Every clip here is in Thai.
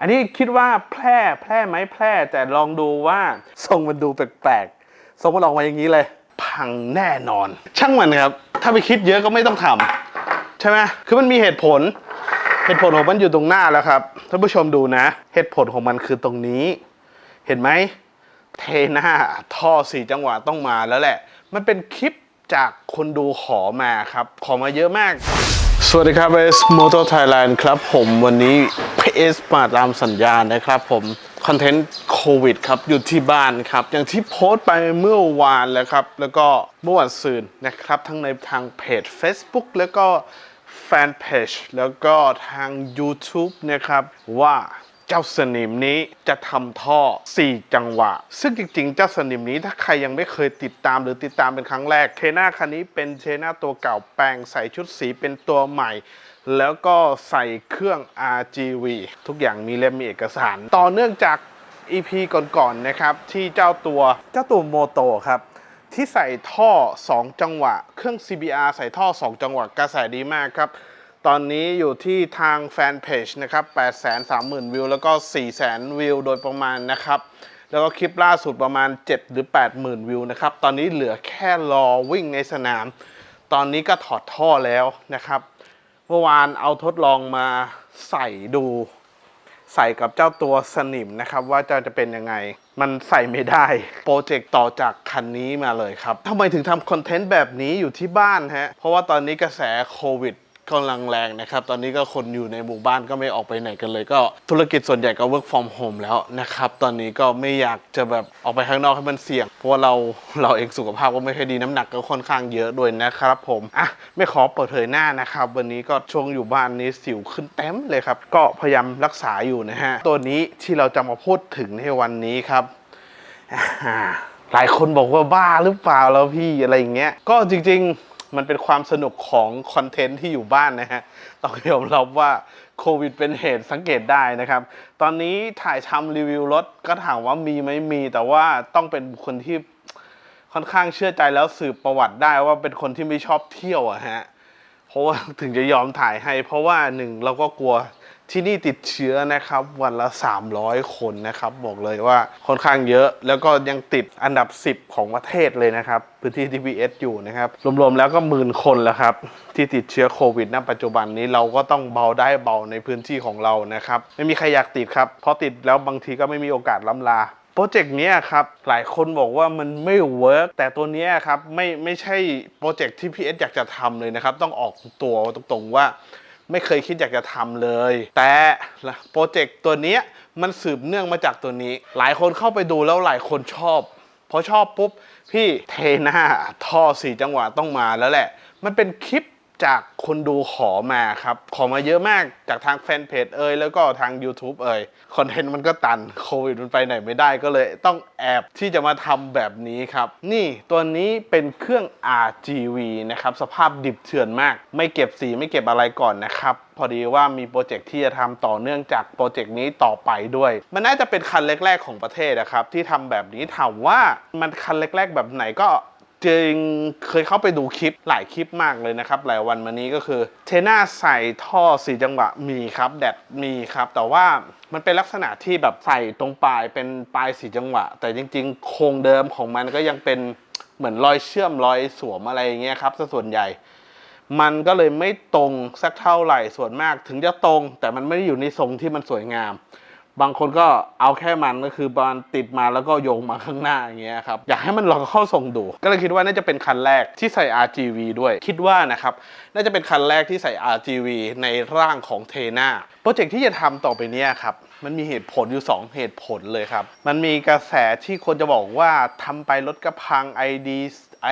อันนี้คิดว่าแพร่แพร่ไหมแพร่แต่ลองดูว่าทรงมันดูแปลกๆทรงมันออกมาอย่างนี้เลย พังแน่นอน ช่างมันครับ ถ้าไปคิดเยอะก็ไม่ต้องทำใช่ไหมคือมันมีเหตุผล เหตุผลของมันอยู่ตรงหน้าแล้วครับท่านผู้ชมดูนะ เหตุผลของมันคือตรงนี้ เห็นไหมเทหน้าท่อสี่จังหวะต้องมาแล้วแหละ มันเป็นคลิปจากคนดูขอมาครับ ขอมาเยอะมาก สวัสดีครับ S Motor Thailand ครับ ผมวันนี้ PS มาตามสัญญาณนะครับผมคอนเทนต์โควิดครับอยู่ที่บ้านครับ อย่างที่โพสต์ไปเมื่อวานแล้วครับ แล้วก็เมื่อวันซืนนะครับ ทั้งในทางเพจ Facebook แล้วก็แฟนเพจแล้วก็ทาง YouTube นะครับ ว่าเจ้าสนิมนี้จะทำท่อ 4 จังหวะ ซึ่งจริงๆ เจ้าสนิมนี้ถ้าใครยังไม่เคยติดตามหรือติดตามเป็นครั้งแรกเทน่าคันนี้เป็นเทน่าตัวเก่าแปลงใส่ชุดสีเป็นตัวใหม่ แล้วก็ใส่เครื่อง RGV ทุกอย่างมีเล่มมีเอกสาร ต่อเนื่องจาก EP ก่อนๆนะครับ ที่เจ้าตัวเจ้าตัวโมโตครับ ที่ใส่ท่อ 2 จังหวะ เครื่อง CBR ใส่ท่อ 2 จังหวะกระแสดีมากครับ ตอนนี้อยู่ที่ทางแฟนเพจนะครับ830,000 วิว แล้วก็ 400,000 วิวโดยประมาณนะครับแล้วก็คลิปล่าสุดประมาณ 7 หรือ 80,000 วิวนะครับ ตอนนี้เหลือแค่รอวิ่งในสนาม ตอนนี้ก็ถอดท่อแล้วนะครับ เมื่อวานเอาทดลองมาใส่ดู ใส่กับเจ้าตัวสนิมนะครับ ว่าจะจะเป็นยังไง มันใส่ไม่ได้ โปรเจกต์ต่อจากคันนี้มาเลยครับทำไมถึงทำคอนเทนต์แบบนี้อยู่ที่บ้านฮะ เพราะว่าตอนนี้กระแสโควิด กำลังแรงนะครับ ตอนนี้ก็คนอยู่ในหมู่บ้านก็ไม่ออกไปไหนกันเลย ก็ธุรกิจส่วนใหญ่ก็ work from home แล้วนะครับ ตอนนี้ก็ไม่อยากจะแบบออกไปข้างนอกให้มันเสี่ยง เพราะว่าเราเราเองสุขภาพก็ไม่ค่อยดีน้ำหนักก็ค่อนข้างเยอะด้วยนะครับผมอะไม่ขอเปิดเผยหน้านะครับ วันนี้ก็ช่วงอยู่บ้านนี้สิวขึ้นเต็มเลยครับ ก็พยายามรักษาอยู่นะฮะตัวนี้ที่เราจะมาพูดถึงในวันนี้ครับหลายคนบอกว่าบ้าหรือเปล่าแล้วพี่อะไรอย่างเงี้ย ก็จริงๆ มันเป็นความสนุกของคอนเทนต์ที่อยู่บ้านนะฮะต้องยอมรับว่าโควิดเป็นเหตุสังเกตได้นะครับ ตอนนี้ถ่ายทำรีวิวรถก็ถามว่ามีไหมมี แต่ว่าต้องเป็นบุคคนที่ค่อนข้างเชื่อใจแล้วสืบประวัติได้ว่าเป็นคนที่ไม่ชอบเที่ยวอะฮะเพราะว่าถึงจะยอมถ่ายให้ เพราะว่าหนึ่งเราก็กลัว ที่นี่ติดเชื้อนะครับวันละ 300 คนนะครับบอกเลยว่าค่อนข้างเยอะ แล้วก็ยังติดอันดับ 10 ของประเทศเลยนะครับ พื้นที่ TPS อยู่นะครับ รวมๆแล้วก็หมื่นคนแล้วครับ ที่ติดเชื้อโควิดณปัจจุบันนี้เราก็ต้องเบาได้เบาในพื้นที่ของเรานะครับ ไม่มีใครอยากติดครับเพราะติดแล้วบางทีก็ไม่มีโอกาสล้ำลาโปรเจกต์นี้ครับ หลายคนบอกว่ามันไม่เวิร์กแต่ตัวนี้ครับไม่ไม่ใช่โปรเจกต์ที่พีเอสอยากจะทำเลยนะครับ ต้องออกตัวตรงๆว่า ไม่เคยคิดอยากจะทำเลย แต่โปรเจกต์ตัวนี้มันสืบเนื่องมาจากตัวนี้ หลายคนเข้าไปดูแล้วหลายคนชอบพอชอบปุ๊บ พี่เทหน้าท่อสี่จังหวะต้องมาแล้วแหละ มันเป็นคลิป จากคนดูขอมาครับ ขอมาเยอะมากจากทางแฟนเพจเอ่ยแล้วก็ทาง YouTube เอ่ยคอนเทนต์มันก็ตันโควิดมันไปไหนไม่ได้ก็เลยต้องแอบที่จะมาทำแบบนี้ครับ นี่ตัวนี้เป็นเครื่อง RGV นะครับ สภาพดิบเถื่อนมาก ไม่เก็บสีไม่เก็บอะไรก่อนนะครับ พอดีว่ามีโปรเจกต์ที่จะทำต่อเนื่องจากโปรเจกต์นี้ต่อไปด้วย มันน่าจะเป็นคันแรก ๆ ของประเทศนะครับ ที่ทำแบบนี้ถามว่ามันคันแรก ๆ แบบไหนก็ จริงเคยเข้าไปดูคลิปหลายคลิปมากเลยนะครับ หลายวันมานี้ก็คือเทน่าใส่ท่อสีจังหวะมีครับ แดดมีครับ แต่ว่ามันเป็นลักษณะที่แบบใส่ตรงปลายเป็นปลายสีจังหวะ แต่จริง ๆ โครงเดิมของมันก็ยังเป็นเหมือนรอยเชื่อมรอยสวมอะไรอย่างเงี้ยครับซะส่วนใหญ่ มันก็เลยไม่ตรงสักเท่าไหร่ส่วนมาก ถึงจะตรง แต่มันไม่ได้อยู่ในทรงที่มันสวยงาม บางคนก็เอาแค่มันก็คือบานติดมาแล้วก็โยงมาข้างหน้าอย่างเงี้ยครับอยากให้มันลองเข้าทรงดู ก็เลยคิดว่าน่าจะเป็นคันแรกที่ใส่ RGV ด้วย คิดว่านะครับน่าจะเป็นคันแรกที่ใส่ RGV ในร่างของเทน่าโปรเจกต์ที่จะทำต่อไปเนี้ยครับมันมีเหตุผลอยู่ 2 เหตุผลเลยครับ มันมีกระแสที่คนจะบอกว่าทำไปรถกระพัง ID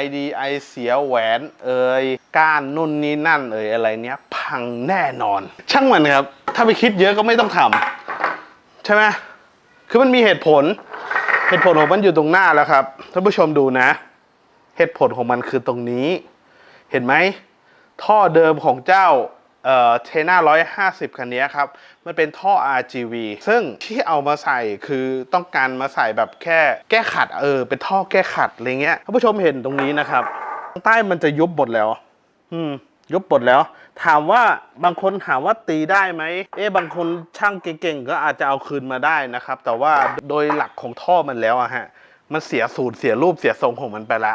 IDI เสียแหวนเอ่ยก้านนุ่นนี่นั่นเอ่ยอะไรเนี้ยพังแน่นอน ช่างมันครับ ถ้าไปคิดเยอะก็ไม่ต้องทำ ใช่ไหมคือมันมีเหตุผล เหตุผลของมันอยู่ตรงหน้าแล้วครับท่านผู้ชมดูนะ เหตุผลของมันคือตรงนี้ เห็นไหมท่อเดิมของเจ้าเอ่อเทน่า150คันนี้ครับ มันเป็นท่อ RGV ซึ่งที่เอามาใส่คือต้องการมาใส่แบบแค่แก้ขัดเออ เป็นท่อแก้ขัดอะไรเงี้ยท่านผู้ชมเห็นตรงนี้นะครับ ใต้มันจะยุบหมดแล้ว อืม ยุบปลดแล้ว ถามว่าบางคนถามว่าตีได้ไหมเอ๊ะบางคนช่างเก่งๆก็อาจจะเอาคืนมาได้นะครับ แต่ว่าโดยหลักของท่อมันแล้วอะฮะมันเสียสูตรเสียรูปเสียทรงของมันไปละ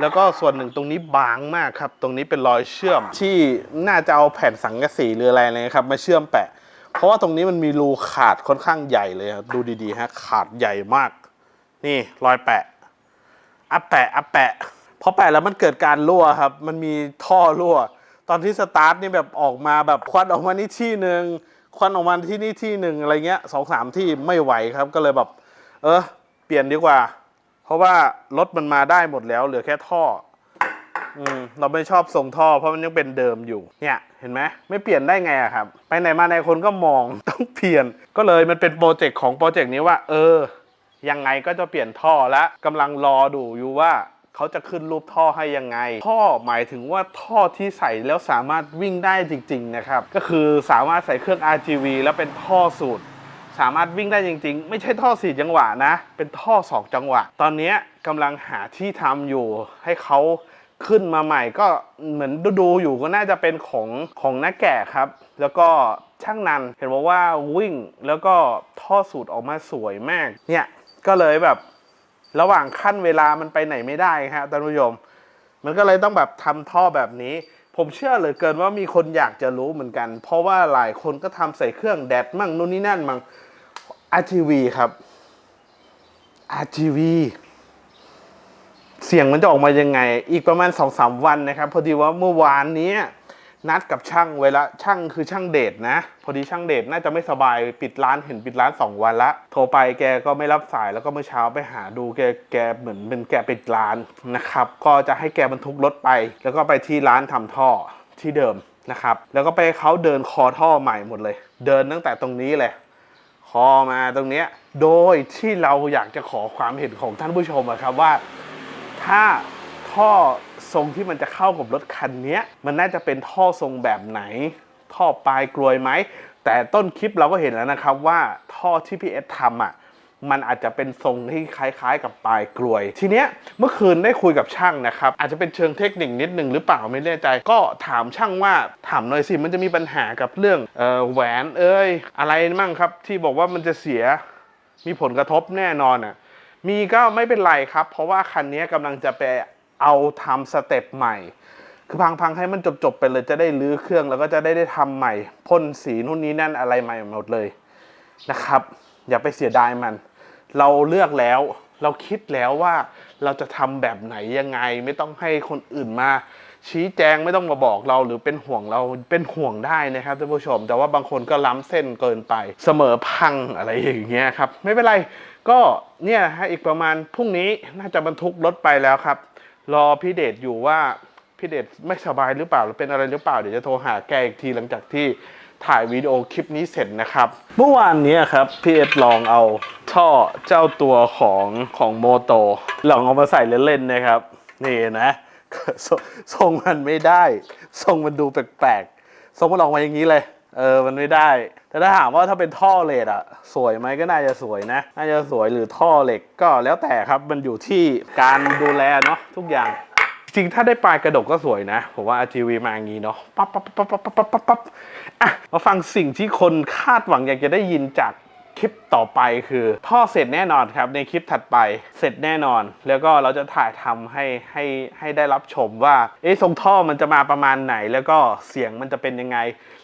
แล้วก็ส่วนหนึ่งตรงนี้บางมากครับ ตรงนี้เป็นรอยเชื่อมที่น่าจะเอาแผ่นสังกะสีหรืออะไรนะครับ มาเชื่อมแปะ เพราะว่าตรงนี้มันมีรูขาดค่อนข้างใหญ่เลยครับดูดีๆฮะขาดใหญ่มาก นี่รอยแปะอัปแปะอัปแปะพอแปะแล้วมันเกิดการรั่วครับ มันมีท่อรั่ว ตอนที่สตาร์ทนี่แบบออกมาแบบควันออกมานี่ที่หนึ่งควันออกมาที่นี่ที่หนึ่งอะไรเงี้ยสองสามที่ไม่ไหวครับก็เลยแบบ เออเปลี่ยนดีกว่า เพราะว่ารถมันมาได้หมดแล้ว เหลือแค่ท่ออืมเราไม่ชอบทรงท่อเพราะมันยังเป็นเดิมอยู่ เนี่ยเห็นไหมไม่เปลี่ยนได้ไงอะครับไปไหนมาไหนคนก็มองต้องเปลี่ยน ก็เลยมันเป็นโปรเจกต์ของโปรเจกต์นี้ว่า เออ ยังไงก็จะเปลี่ยนท่อแล้วกำลังรอดูอยู่ว่า เขาจะขึ้นรูปท่อให้ยังไง ท่อหมายถึงว่าท่อที่ใส่แล้วสามารถวิ่งได้จริง ๆ นะครับ ก็คือสามารถใส่เครื่อง RGB แล้วเป็นท่อสูตร สามารถวิ่งได้จริง ๆ ไม่ใช่ท่อสี่จังหวะนะ เป็นท่อสองจังหวะ ตอนนี้กำลังหาที่ทำอยู่ให้เขาขึ้นมาใหม่ก็เหมือนดูอยู่ก็น่าจะเป็นของของน้าแก่ครับ แล้วก็ช่างนันเห็นบอกว่าวิ่งแล้วก็ท่อสูตรออกมาสวยมาก เนี่ยก็เลยแบบ ระหว่างขั้นเวลามันไปไหนไม่ได้ครับท่านผู้ชมมันก็เลยต้องแบบทำท่อแบบนี้ ผมเชื่อเหลือเกินว่ามีคนอยากจะรู้เหมือนกัน เพราะว่าหลายคนก็ทำใส่เครื่องแดดมั่งนู่นนี่นั่นมั่ง RGV ครับ RGV เสียงมันจะออกมายังไง อีกประมาณ2อสวันนะครับ พอดีว่าเมื่อวานนี้ นัดกับช่างเวลาช่างคือช่างเดชนะ พอดีช่างเดชน่าจะไม่สบายปิดร้านเห็นปิดร้าน 2 วันละโทรไปแกก็ไม่รับสายแล้วก็เมื่อเช้าไปหาดูแกแกเหมือนเป็นแกปิดร้านนะครับก็จะให้แกบรรทุกรถไป แล้วก็ไปที่ร้านทำท่อที่เดิมนะครับแล้วก็ไปเขาเดินคอท่อใหม่หมดเลย เดินตั้งแต่ตรงนี้เลยคอมาตรงเนี้ยโดยที่เราอยากจะขอความเห็นของท่านผู้ชมอะครับว่าถ้า ท่อทรงที่มันจะเข้ากับรถคันนี้มันน่าจะเป็นท่อทรงแบบไหน ท่อปลายกลวยไหม แต่ต้นคลิปเราก็เห็นแล้วนะครับว่าท่อที่พี่เอสทำอะมันอาจจะเป็นทรงที่คล้าย ๆ กับปลายกลวย ทีเนี้ยเมื่อคืนได้คุยกับช่างนะครับ อาจจะเป็นเชิงเทคนิคนิดหนึ่งหรือเปล่าไม่แน่ใจ ก็ถามช่างว่าถามหน่อยสิมันจะมีปัญหากับเรื่องออแหวนเอ้ยอะไรมั่งครับ ที่บอกว่ามันจะเสียมีผลกระทบแน่นอนอะมีก็ไม่เป็นไรครับ เพราะว่าคันนี้กำลังจะไป เอาทำสเต็ปใหม่ คือพังๆให้มันจบๆไปเลยจะได้รื้อเครื่องแล้วก็จะได้ได้ทำใหม่พ่นสีนู่นนี่นั่นอะไรใหม่หมดเลยนะครับ อย่าไปเสียดายมัน เราเลือกแล้วเราคิดแล้วว่าเราจะทำแบบไหนยังไง ไม่ต้องให้คนอื่นมา ชี้แจงไม่ต้องมาบอกเราหรือเป็นห่วงเราเป็นห่วงได้นะครับท่านผู้ชม แต่ว่าบางคนก็ล้ำเส้นเกินไป เสมอพังอะไรอย่างเงี้ยครับ ไม่เป็นไรก็เนี่ยฮะอีกประมาณพรุ่งนี้น่าจะบรรทุกรถไปแล้วครับ รอพี่เดชอยู่ว่าพี่เดชไม่สบายหรือเปล่าหรือเป็นอะไรหรือเปล่าเดี๋ยวจะโทรหาแกอีกทีหลังจากที่ถ่ายวิดีโอคลิปนี้เสร็จนะครับ เมื่อวานนี้ครับพี่เอสลองเอาท่อเจ้าตัวของของโมโตลองเอามาใส่เล่นๆนะครับ นี่นะทรงทรงมันไม่ได้ ทรงมันดูแปลกๆทรงมันออกมาอย่างนี้เลย เออมันไม่ได้ แต่ถ้าถามว่าถ้าเป็นท่อเหล็กอะสวยไหมก็น่าจะสวยนะ น่าจะสวยหรือท่อเหล็กก็แล้วแต่ครับมันอยู่ที่การดูแลเนาะทุกอย่างจริงถ้าได้ปลายกระดกก็สวยนะ ผมว่า RGV มาอย่างนี้เนาะปั๊บปั๊บปั๊บปั๊บปั๊บปั๊บปั๊บอะมาฟังสิ่งที่คนคาดหวังอยากจะได้ยินจาก คลิปต่อไปคือท่อเสร็จแน่นอนครับในคลิปถัดไปเสร็จแน่นอน แล้วก็เราจะถ่ายทำให้ให้ให้ได้รับชมว่าเอ๊ะทรงท่อมันจะมาประมาณไหน แล้วก็เสียงมันจะเป็นยังไง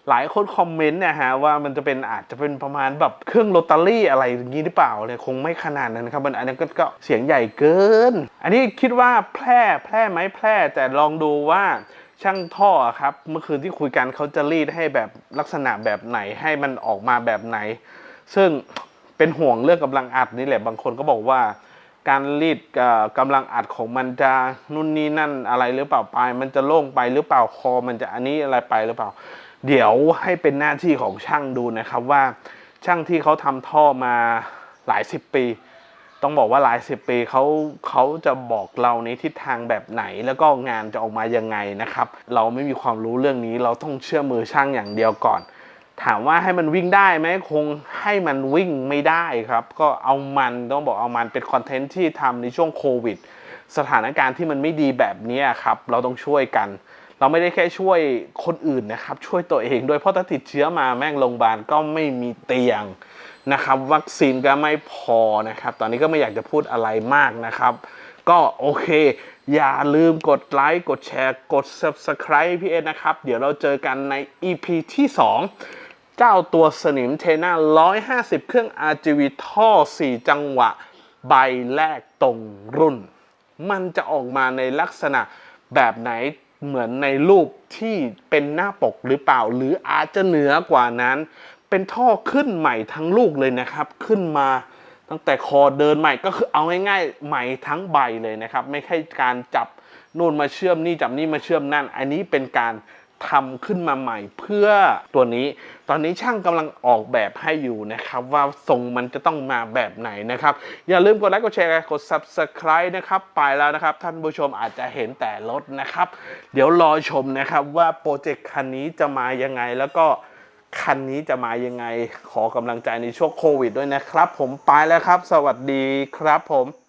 หลายคนคอมเมนต์นะฮะว่ามันจะเป็นอาจจะเป็นประมาณแบบเครื่องโรตารี่อะไรอย่างนี้หรือเปล่าเนี่ยคงไม่ขนาดนั้นครับมันอันนั้นกก็เสียงใหญ่เกิน อันนี้คิดว่าแพร่แพร่ไหมแพร่แต่ลองดูว่าช่างท่อครับเมื่อคืนที่คุยกันเขาจะรีดให้แบบลักษณะแบบไหนให้มันออกมาแบบไหน ซึ่งเป็นห่วงเรื่องกำลังอัดนี่แหละ บางคนก็บอกว่า การรีดเอ่อกำลังอัดของมันจะนู่นนี่นั่นอะไรหรือเปล่าปลายมันจะโล่งไปหรือเปล่าคอ มันจะอันนี้อะไรไปหรือเปล่า เดี๋ยวให้เป็นหน้าที่ของช่างดูนะครับว่าช่างที่เขาทำท่อมาหลายสิบปี ต้องบอกว่าหลายสิบปีเขาเขาจะบอกเราในทิศทางแบบไหน แล้วก็งานจะออกมายังไงนะครับ เราไม่มีความรู้เรื่องนี้เราต้องเชื่อมือช่างอย่างเดียวก่อน ถามว่าให้มันวิ่งได้ไหมคงให้มันวิ่งไม่ได้ครับ ก็เอามันต้องบอกเอามันเป็นคอนเทนต์ที่ทำในช่วงโควิด สถานการณ์ที่มันไม่ดีแบบนี้ครับ เราต้องช่วยกัน เราไม่ได้แค่ช่วยคนอื่นนะครับ ช่วยตัวเองด้วยเพราะถ้าติดเชื้อมาแม่งโรงพยาบาลก็ไม่มีเตียงนะครับ วัคซีนก็ไม่พอนะครับ ตอนนี้ก็ไม่อยากจะพูดอะไรมากนะครับ ก็โอเค อย่าลืมกดไลค์กดแชร์กด Subscribe พี่เอนะครับ เดี๋ยวเราเจอกันใน EP ที่ 2 เจ้าตัวสนิมเทน่า150 เครื่อง RGB ท่อ 4 จังหวะ ใบแรกตรงรุ่น มันจะออกมาในลักษณะแบบไหนเหมือนในรูปที่เป็นหน้าปกหรือเปล่า หรืออาจจะเหนือกว่านั้น เป็นท่อขึ้นใหม่ทั้งลูกเลยนะครับ ขึ้นมาตั้งแต่คอเดินใหม่ก็คือเอาง่ายๆใหม่ทั้งใบเลยนะครับ ไม่ใช่การจับนู่นมาเชื่อมนี่จับนี่มาเชื่อมนั่น อันนี้เป็นการทำขึ้นมาใหม่เพื่อตัวนี้ตอนนี้ช่างกำลังออกแบบให้อยู่นะครับว่าทรงมันจะต้องมาแบบไหนนะครับอย่าลืมกดไลค์กดแชร์กด subscribe นะครับไปแล้วนะครับ ท่านผู้ชมอาจจะเห็นแต่รถนะครับ เดี๋ยวรอชมนะครับว่าโปรเจกต์คันนี้จะมายังไงแล้วก็คันนี้จะมายังไงขอกำลังใจในช่วงโควิดด้วยนะครับ ผมไปแล้วครับ สวัสดีครับผม